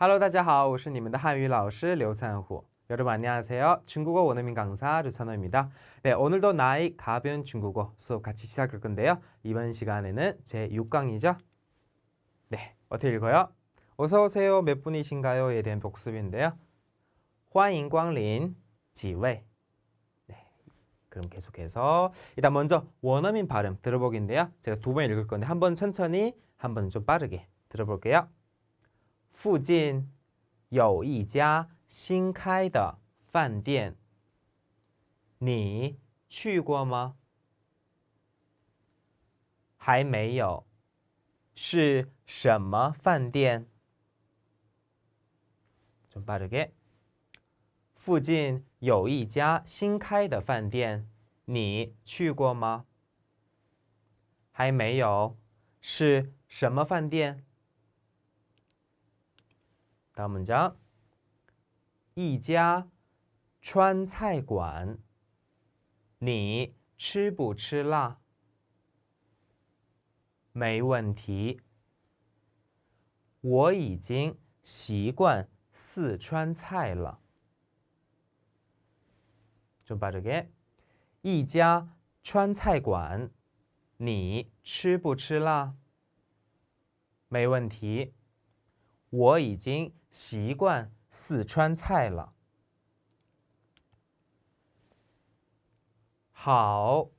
Hello，大家好，我是你们的汉语老师刘灿虎。 여러분 안녕하세요. 중국어 원어민 강사 류찬호입니다. 네, 오늘도 나이 가변 중국어 수업 같이 시작할 건데요. 이번 시간에는 제 6강이죠. 네, 어떻게 읽어요? 어서 오세요. 몇 분이신가요?에 대한 복습인데요. 欢迎光临 지웨이. 네. 그럼 계속해서 일단 먼저 원어민 발음 들어보기인데요. 제가 두 번 읽을 건데 한 번 천천히, 한 번 좀 빠르게 들어볼게요. 附近有一家新开的饭店，你去过吗？还没有，是什么饭店？좀 빠르게。附近有一家新开的饭店，你去过吗？还没有，是什么饭店？ 다음문장一家川菜馆，你吃不吃辣？没问题，我已经习惯四川菜了。좀빠르게一家川菜馆，你吃不吃辣？没问题， 我已经习惯。四川菜了。好，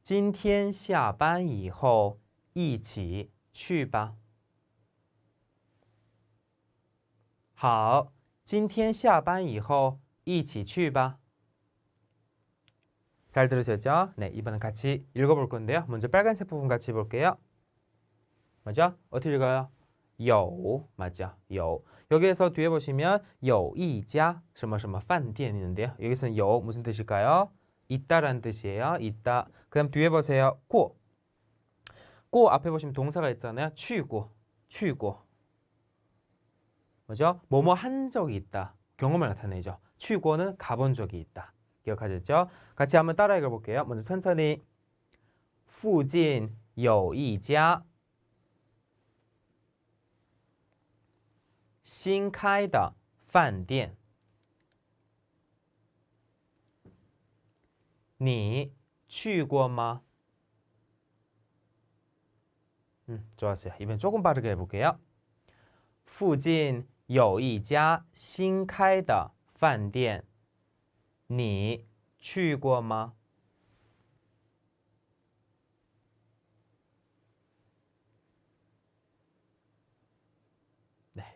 今天下班以后一起去吧。好，今天下班以后一起去吧。잘들으셨죠네이번엔같이읽어볼건데요먼저빨간색부분같이볼게요맞아어떻게읽어요 有 맞죠? 有 여기에서 뒤에 보시면 有一家什么什么饭店 있는데요. 여기서는 有 무슨 뜻일까요? 있다라는 뜻이에요. 있다. 그다음 뒤에 보세요. 过. 过 앞에 보시면 동사가 있잖아요. 去过. 去过. 뭐죠? 뭐뭐 한 적이 있다. 경험을 나타내죠. 去过는 가본 적이 있다. 기억하셨죠? 같이 한번 따라 읽어 볼게요. 먼저 천천히 附近有一家 新开的饭店，你去过吗？嗯，좋았어요이번조금빠르게해볼게요附近有一家新开的饭店，你去过吗？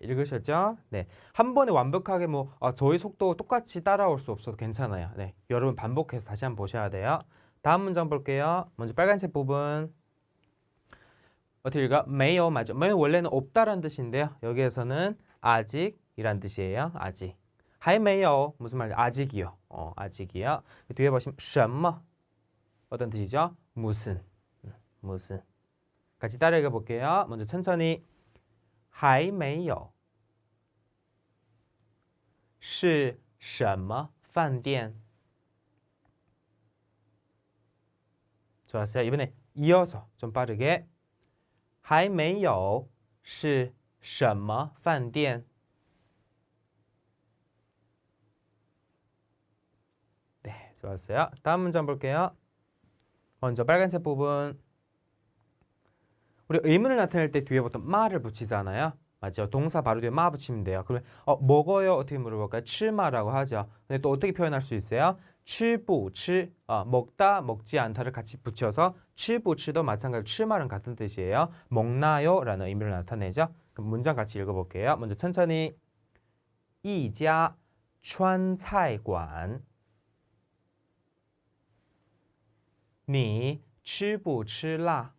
읽으셨죠? 네. 한 번에 완벽하게 뭐 아, 저희 속도 똑같이 따라올 수 없어도 괜찮아요. 네. 여러분 반복해서 다시 한번 보셔야 돼요. 다음 문장 볼게요. 먼저 빨간색 부분. 어떻게 읽어? 매요 맞죠? 매요 원래는 없다라는 뜻인데요. 여기에서는 아직이란 뜻이에요. 아직. 하이 매요 무슨 말이야? 아직이요. 어, 아직이요. 뒤에 보시면 什么 어떤 뜻이죠? 무슨. 음, 무슨. 같이 따라 읽어 볼게요. 먼저 천천히 还没有， 是什么饭店？좋았어요이번에이어서좀빠르게还没有是什么饭店？네좋았어요다음문장볼게요먼저빨간색부분 우리 의문을 나타낼 때 뒤에 보통 마를 붙이잖아요. 맞죠? 동사 바로 뒤에 마 붙이면 돼요. 그러면 어, 먹어요 어떻게 물어볼까요? 칠마라고 하죠. 근데 또 어떻게 표현할 수 있어요? 칠부, 칠, 어, 먹다, 먹지 않다를 같이 붙여서 칠부, 칠도 마찬가지로 칠말은 같은 뜻이에요. 먹나요? 라는 의미를 나타내죠. 그럼 문장 같이 읽어볼게요. 먼저 천천히 一家川菜馆你吃不吃辣？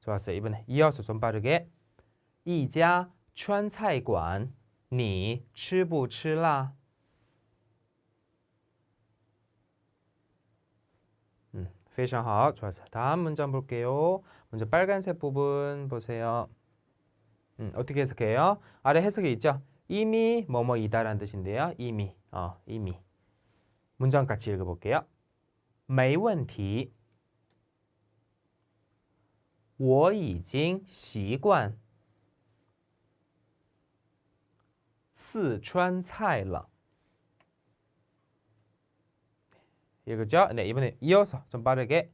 좋았어요. 이번에 이어서 좀 빠르게 一家川菜馆你吃不吃辣? 음, 非常好. 좋았어요. 다음 문장 볼게요. 먼저 빨간색 부분 보세요. 음, 어떻게 해석해요? 아래 해석이 있죠? 이미 뭐뭐이다라는 뜻인데요. 이미, 어, 이미. 문장 같이 읽어볼게요. 没问题 我已经习惯四川菜了. 이거죠? 네, 이번에 이어서 좀 빠르게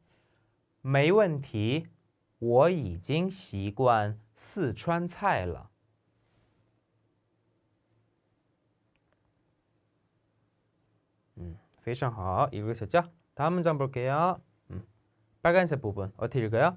没问题我已经习惯四川菜了. 음, 非常好. 읽으셨죠? 다음 문장 볼게요. 음, 빨간색 부분 어떻게 읽어요?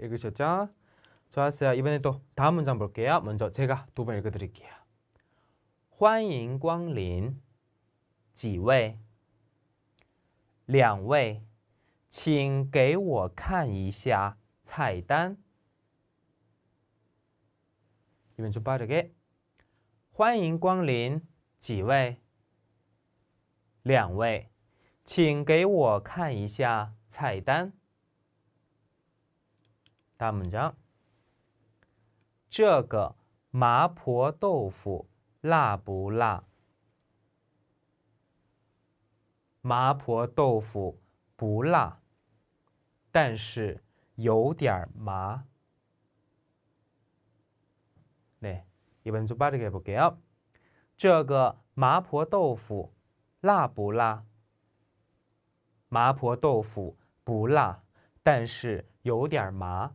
읽으셨죠? 좋았어요. 이번에 또 다음 문장 볼게요. 먼저 제가 두 번 읽어드릴게요. 欢迎光临，几位？两位，请给我看一下菜单。이번좀빠르게欢迎光临，几位？两位，请给我看一下菜单。 大문장这个麻婆豆腐辣不辣？麻婆豆腐不辣，但是有点麻。 네, 이번 좀 빠르게 해볼게요. 这个麻婆豆腐辣不辣？麻婆豆腐不辣，但是有点麻。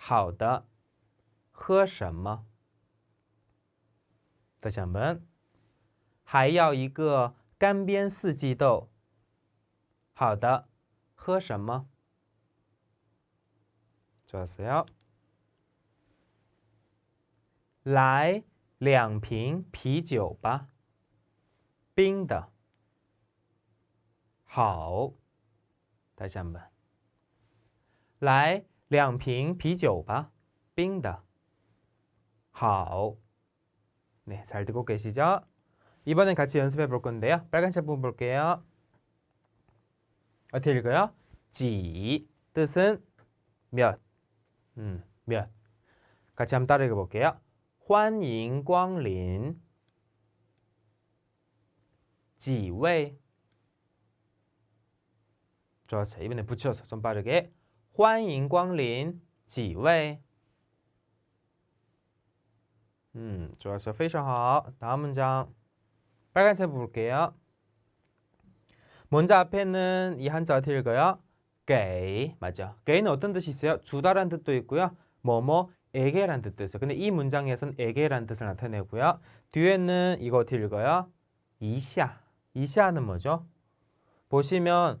好的，喝什么？再想问，还要一个干煸四季豆。好的，喝什么？좋았어요来两瓶啤酒吧，冰的。好，再想问，来。 两瓶啤酒吧, 冰的.好. 네, 잘 듣고 계시죠? 이번엔 같이 연습해 볼 건데요. 빨간색 부분 볼게요. 어떻게 읽어요? 지 뜻은 몇, 음, 몇. 같이 한번 따라 읽어볼게요. 欢迎光临.几位? 좋았어요. 이번에 붙여서 좀 빠르게 欢迎光临，几位？ 음, 좋았어. 非常好. 다음 문장. 빨간색 볼게요. 먼저 앞에는 이 한자 어떻게 읽어요? 给 맞죠? 给는 어떤 뜻이 있어요? 주다란 뜻도 있고요. 뭐뭐에게란 뜻도 있어요. 근데 이 문장에서는 에게란 뜻을 나타내고요. 뒤에는 이거 어떻게 읽어요? 이샤. 이샤는 뭐죠? 보시면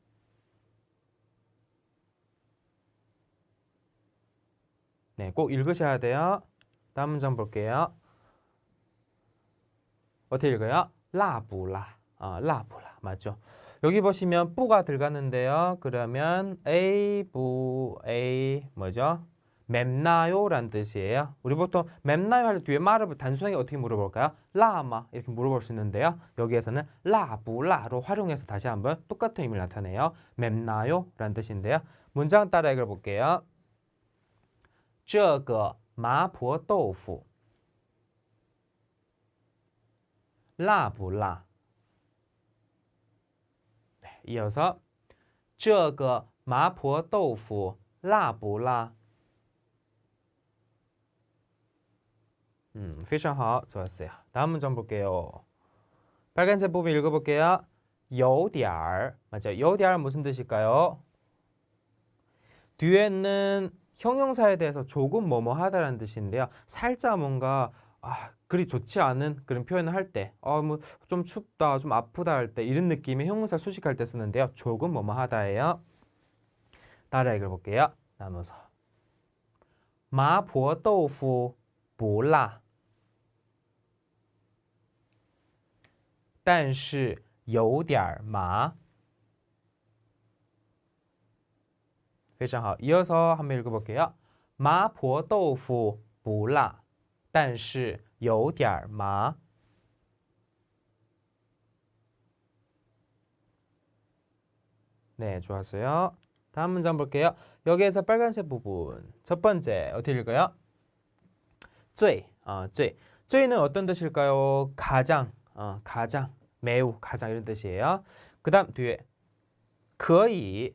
네, 꼭 읽으셔야 돼요. 다음 문장 볼게요. 어떻게 읽어요? 라불라. 아, 라불라. 맞죠? 여기 보시면 뿌가 들어갔는데요. 그러면 A, 부, A 뭐죠? 맵나요? 라는 뜻이에요. 우리 보통 맵나요 할 때 뒤에 말을 단순하게 어떻게 물어볼까요? 라마 이렇게 물어볼 수 있는데요. 여기에서는 라부라로 활용해서 다시 한번 똑같은 의미를 나타내요. 맵나요? 라는 뜻인데요. 문장 따라 읽어볼게요. 这个麻婆豆腐辣不辣？ 네, 이어서 这个麻婆豆腐辣不辣？ 음, 非常好, 좋았어요. 다음 문장 볼게요. 빨간색 부분 읽어볼게요. 有点儿 맞아요. 有点儿 무슨 뜻일까요? 뒤에는 형용사에 대해서 조금 뭐뭐 하다라는 뜻인데요. 살짝 뭔가 아, 그리 좋지 않은 그런 표현을 할 때, 어, 뭐, 좀 춥다, 좀 아프다 할 때, 이런 느낌의 형용사 수식할 때 쓰는데요. 조금 뭐뭐 하다예요. 따라 읽어볼게요. 나눠서. 마포豆腐不辣但是有点儿麻 非常好. 이어서 한번 읽어볼게요. 麻婆豆腐不辣但是有点儿麻 네, 좋았어요. 다음 문장 볼게요. 여기에서 빨간색 부분. 첫 번째, 어떻게 읽어요? 最, 어, 最. 最는 어떤 뜻일까요? 가장, 어, 가장, 매우, 가장 이런 뜻이에요. 그 다음 뒤에 可以,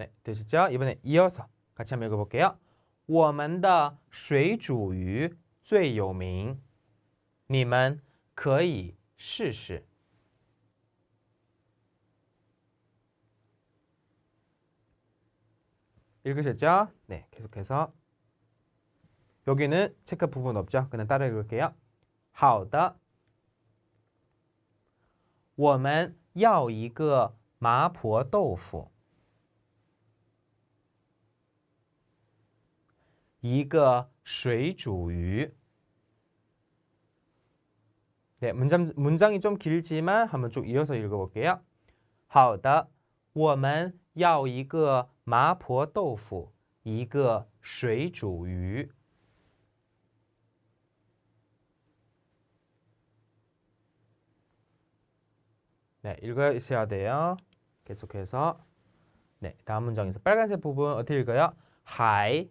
네, 되시죠? 이번에 이어서 같이 한번 읽어볼게요. 我们的水煮鱼最有名，你们可以试试。 읽으셨죠? 네, 계속해서 여기는 체크 부분 없죠? 그냥 따라 읽을게요. 好的，我们要一个麻婆豆腐， 一个水煮鱼。 네, 문장 문장이 좀 길지만 한번 쭉 이어서 읽어볼게요. 好的，我们要一个麻婆豆腐，一个水煮鱼。 네, 읽으셔야 돼요. 계속해서 네, 다음 문장에서 빨간색 부분 어떻게 읽어요? 하이,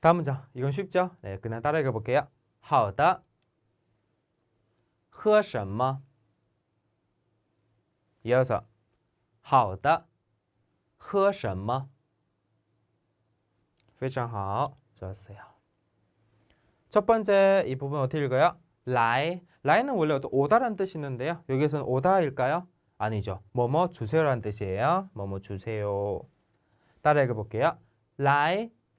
다음 문장. 이건 쉽죠? 네, 그냥 따라 읽어볼게요. 好的.喝什么? 이어서 好的.喝什么?非常好. 좋았어요. 첫 번째 이 부분 어떻게 읽어요? 라이. 라이는 원래 오다라는 뜻이 있는데요. 여기서는 오다일까요? 아니죠. 뭐뭐 주세요라는 뜻이에요. 뭐뭐 주세요. 따라 읽어볼게요. 来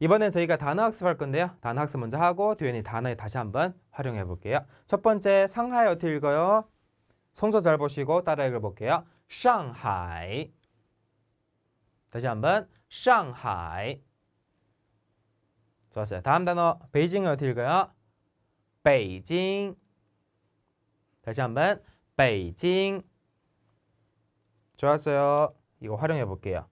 이번엔 저희가 단어 학습할 건데요. 단어 학습 먼저 하고 뒤에는 단어에 다시 한번 활용해 볼게요. 첫 번째 상하이 어떻게 읽어요? 성조 잘 보시고 따라 읽어 볼게요. 상하이. 다시 한번 상하이. 좋았어요. 다음 단어 베이징은 어떻게 읽어요? 베이징. 다시 한번 베이징. 좋았어요. 이거 활용해 볼게요.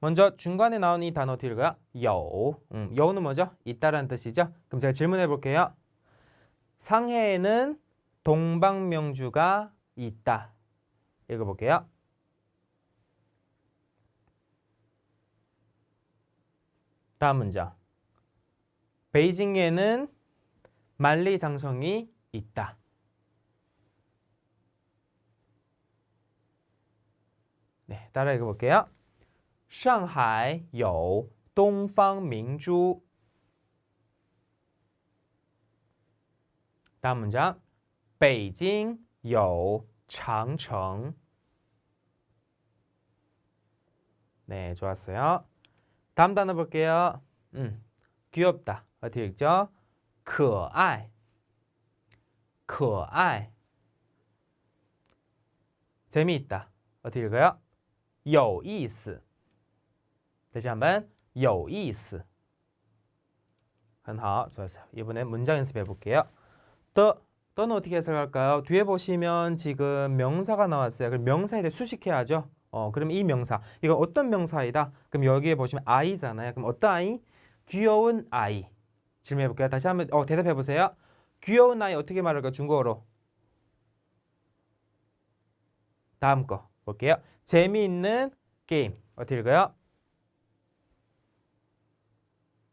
먼저 중간에 나온 이 단어 읽어요? 요. 음, 요는 뭐죠? 있다라는 뜻이죠. 그럼 제가 질문해 볼게요. 상해에는 동방명주가 있다. 읽어볼게요. 다음 문장. 베이징에는 만리장성이 있다. 네, 따라 읽어볼게요. 上海有东方明珠. 다음 문장. 北京有长城. 네, 좋았어요. 다음 단어 볼게요. 음, 귀엽다. 어떻게 읽죠? 可爱.可爱. 재미있다. 어떻게 읽어요? 有意思. 다시 한번 有意思.很好, 좋았어요. 이번엔 문장 연습해 볼게요. 더 또는 어떻게 해석할까요? 뒤에 보시면 지금 명사가 나왔어요. 그럼 명사에 대해 수식해야죠. 어, 그럼 이 명사 이거 어떤 명사이다? 그럼 여기에 보시면 아이잖아요. 그럼 어떤 아이? 귀여운 아이. 질문해 볼게요. 다시 한번 어, 대답해 보세요. 귀여운 아이 어떻게 말할까요? 중국어로. 다음 거 볼게요. 재미있는 게임 어떻게 읽어요?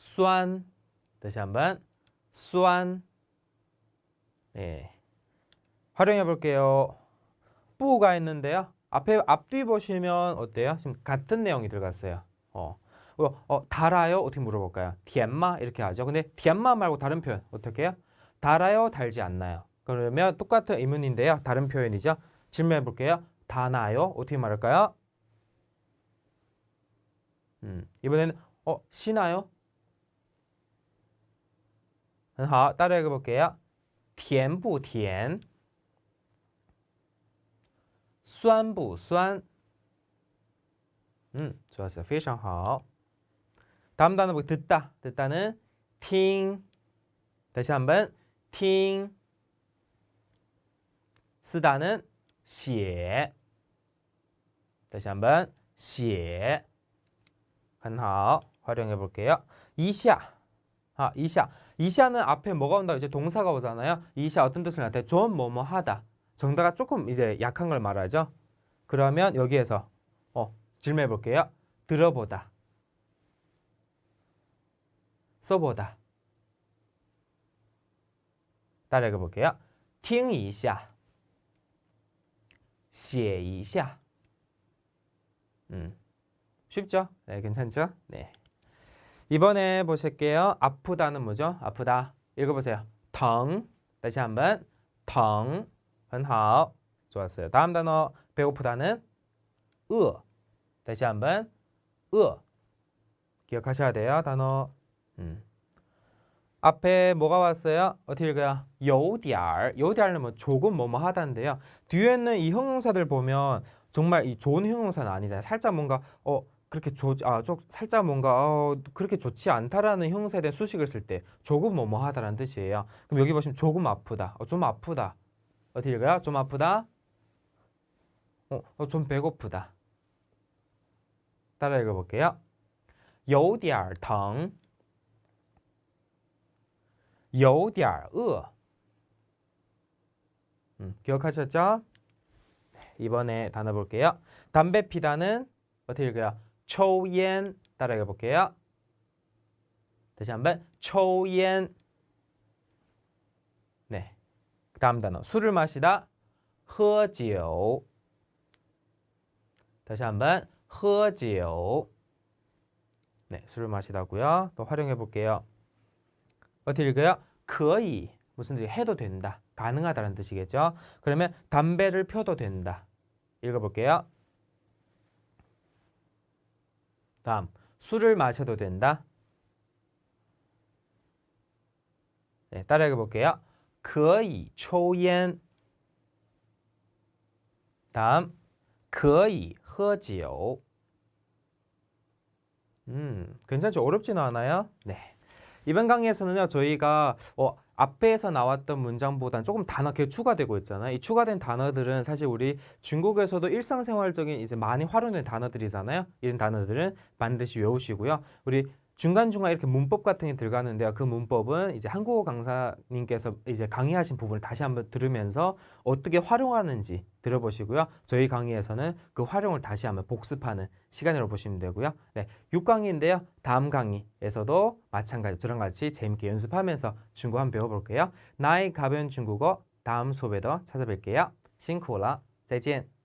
酸. 다시 한번 酸. 네. 활용해 볼게요. 뿌가 있는데요. 앞에 앞뒤 보시면 어때요? 지금 같은 내용이 들어갔어요. 어. 어, 어 달아요? 어떻게 물어볼까요? 디엠마 이렇게 하죠. 근데 디엠마 말고 다른 표현 어떻게 해요? 달아요? 달지 않나요? 그러면 똑같은 의문인데요. 다른 표현이죠. 질문해 볼게요. 다나요? 어떻게 말할까요? 음, 이번에는 어, 시나요? 很好, 따라 읽어볼게요. 甜不甜?酸不酸? 음, 좋았어요. 非常好. 다음 단어 뭐 듣다. 듣다는 听. 다시 한번 听. 쓰다는 写. 다시 한번 写. 很好. 활용해 볼게요. 이샤. 아, 이샤. 이샤는 앞에 뭐가 온다 이제 동사가 오잖아요. 이샤 어떤 뜻을 나타내? 좀 뭐뭐 하다. 정다가 조금 이제 약한 걸 말하죠. 그러면 여기에서 어, 질문해 볼게요. 들어보다. 써보다. 따라 읽어 볼게요. 听一下.写一下. 음. 쉽죠? 네, 괜찮죠? 네. 이번에 보실게요. 아프다는 뭐죠? 아프다. 읽어보세요. 텅. 다시 한번. 텅. 很好. 좋았어요. 다음 단어 배고프다는 으. 다시 한번. 으. 기억하셔야 돼요. 단어. 음. 앞에 뭐가 왔어요? 어떻게 읽어요? 요디알. 요디알은 뭐 조금 뭐뭐 하다인데요. 뒤에 있는 이 형용사들 보면 정말 이 좋은 형용사는 아니잖아요. 살짝 뭔가 어 그렇게 좋, 아, 좀 살짝 뭔가 어, 그렇게 좋지 않다라는 형용사에 대한 수식을 쓸 때 조금 뭐뭐 하다라는 뜻이에요. 그럼 여기 보시면 조금 아프다, 어, 좀 아프다. 어떻게 읽어요? 좀 아프다. 어, 어, 좀 배고프다. 따라 읽어볼게요. 有点疼.有点饿. 음, 기억하셨죠? 이번에 단어 볼게요. 담배 피다는 어떻게 읽어요? 抽烟 따라 읽어볼게요. 다시 한번 抽烟. 네. 다음 단어 술을 마시다 喝酒. 다시 한번 喝酒. 네, 술을 마시다고요. 또 활용해 볼게요. 어떻게 읽어요? 可以 무슨 뜻이 해도 된다. 가능하다는 뜻이겠죠. 그러면 담배를 펴도 된다. 읽어볼게요. 다음 술을 마셔도 된다. 네, 따라 읽어볼게요. 可以抽烟. 다음 可以喝酒. 음, 괜찮죠? 어렵지는 않아요? 네. 이번 강의에서는요, 저희가 어, 앞에서 나왔던 문장보다는 조금 단어 게 추가되고 있잖아요. 이 추가된 단어들은 사실 우리 중국에서도 일상생활적인 이제 많이 활용된 단어들이잖아요. 이런 단어들은 반드시 외우시고요. 우리 중간중간 이렇게 문법 같은 게 들어가는데요. 그 문법은 이제 한국어 강사님께서 이제 강의하신 부분을 다시 한번 들으면서 어떻게 활용하는지 들어보시고요. 저희 강의에서는 그 활용을 다시 한번 복습하는 시간으로 보시면 되고요. 네, 6강의인데요. 다음 강의에서도 마찬가지 저랑 같이 재밌게 연습하면서 중국어 한번 배워볼게요. 나의 가벼운 중국어 다음 수업에도 찾아뵐게요. 싱크라, 再见.